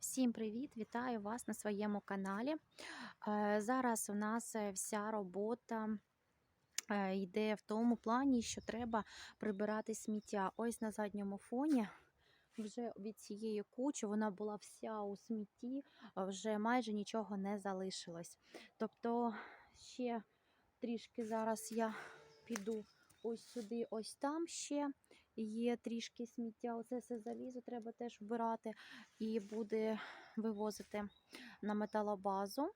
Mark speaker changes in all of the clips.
Speaker 1: Всім привіт! Вітаю вас на своєму каналі. Е, Зараз у нас е, вся робота е, йде в тому плані, що треба прибирати сміття. Ось на задньому фоні вже від цієї кучі вона була вся у смітті, вже майже нічого не залишилось. Тобто ще трішки зараз я піду ось сюди, ось там ще є трішки сміття. Оце все залізо треба теж вбирати і буде вивозити на металобазу.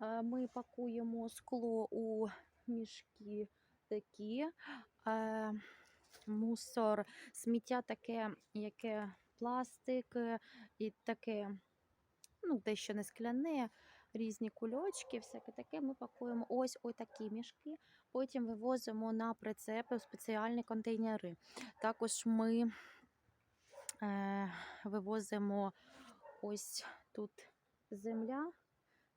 Speaker 1: Е, Ми пакуємо скло у мішки такі. Е, Мусор, сміття таке, яке пластик е, і таке, ну, дещо не скляне, різні кульочки, всяке таке. Ми пакуємо ось ось такі мішки, потім вивозимо на прицепи в спеціальні контейнери. Також ми е, вивозимо ось тут земля,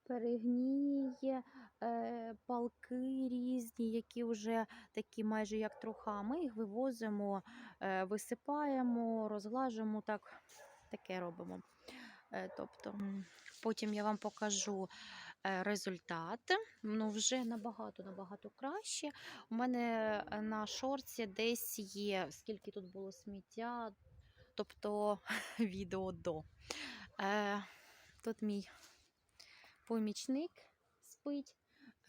Speaker 1: перегніє, е, палки різні, які вже такі майже як труха. Ми їх вивозимо, е, висипаємо, розглажуємо, так, таке робимо. Е, тобто, потім я вам покажу е, результат. Ну, вже набагато набагато краще. У мене е, на шорці десь є, скільки тут було сміття, тобто відео до. Е, тут мій помічник спить.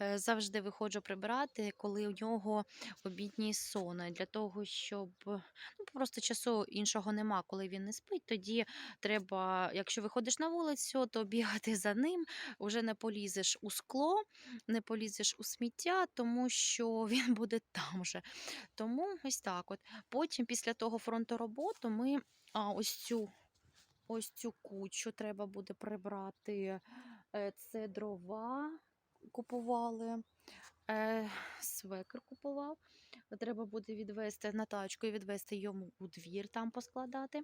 Speaker 1: Е, Завжди виходжу прибирати, коли у нього обідній сон. Для того, щоб ну, просто часу іншого нема, коли він не спить. Тоді треба, якщо виходиш на вулицю, то бігати за ним, вже не полізеш у скло, не полізеш у сміття, тому що він буде там же. Тому ось так. от. Потім, після того фронту роботи, ми а, ось цю. Ось цю кучу треба буде прибрати. Е, Це дрова купували, е, свекр купував. Треба буде відвести на тачку і відвести йому у двір, там поскладати.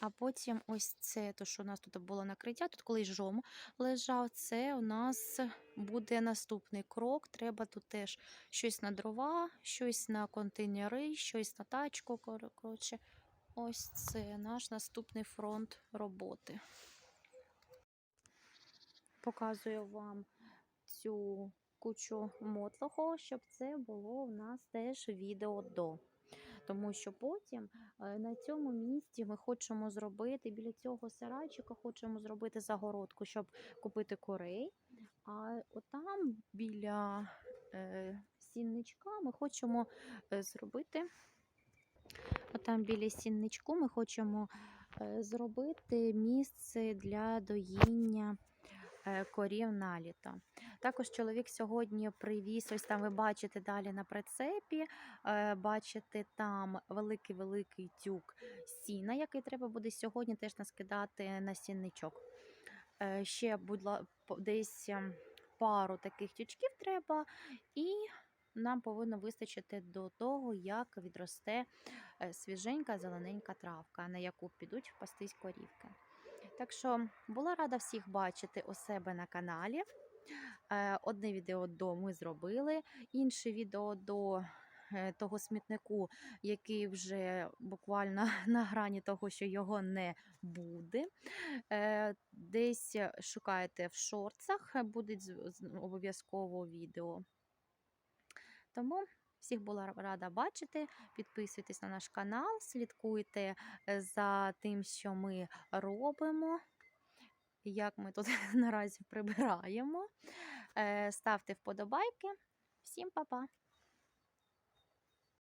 Speaker 1: А потім ось це, то, що у нас тут було накриття, тут колись жом лежав, це у нас буде наступний крок. Треба тут теж щось на дрова, щось на контейнери, щось на тачку. кор- Коротше, ось це наш наступний фронт роботи. Показую вам цю кучу мотлоху, щоб це було в нас теж відео до. Тому що потім е, на цьому місці ми хочемо зробити біля цього сарайчика, хочемо зробити загородку, щоб купити курей. А отам біля е, сінничка ми хочемо е, зробити. Отам біля сінничку ми хочемо е, зробити місце для доїння корів на літо. Також чоловік сьогодні привіз, ось там ви бачите далі на прицепі, е, бачите там великий-великий тюк сіна, який треба буде сьогодні теж наскидати на сінничок. Е, Ще будь десь ем, пару таких тючків треба, і нам повинно вистачити до того, як відросте е, свіженька зелененька травка, на яку підуть пастись корівки. Так що була рада всіх бачити у себе на каналі. Е, Одне відео до ми зробили, інше відео до е, того смітнику, який вже буквально на грані того, що його не буде. Е, Десь шукаєте в шорцах, буде обов'язково відео. Тому всіх була рада бачити. Підписуйтесь на наш канал, слідкуйте е, за тим, що ми робимо, як ми тут наразі прибираємо. Е, Ставте вподобайки. Всім па-па!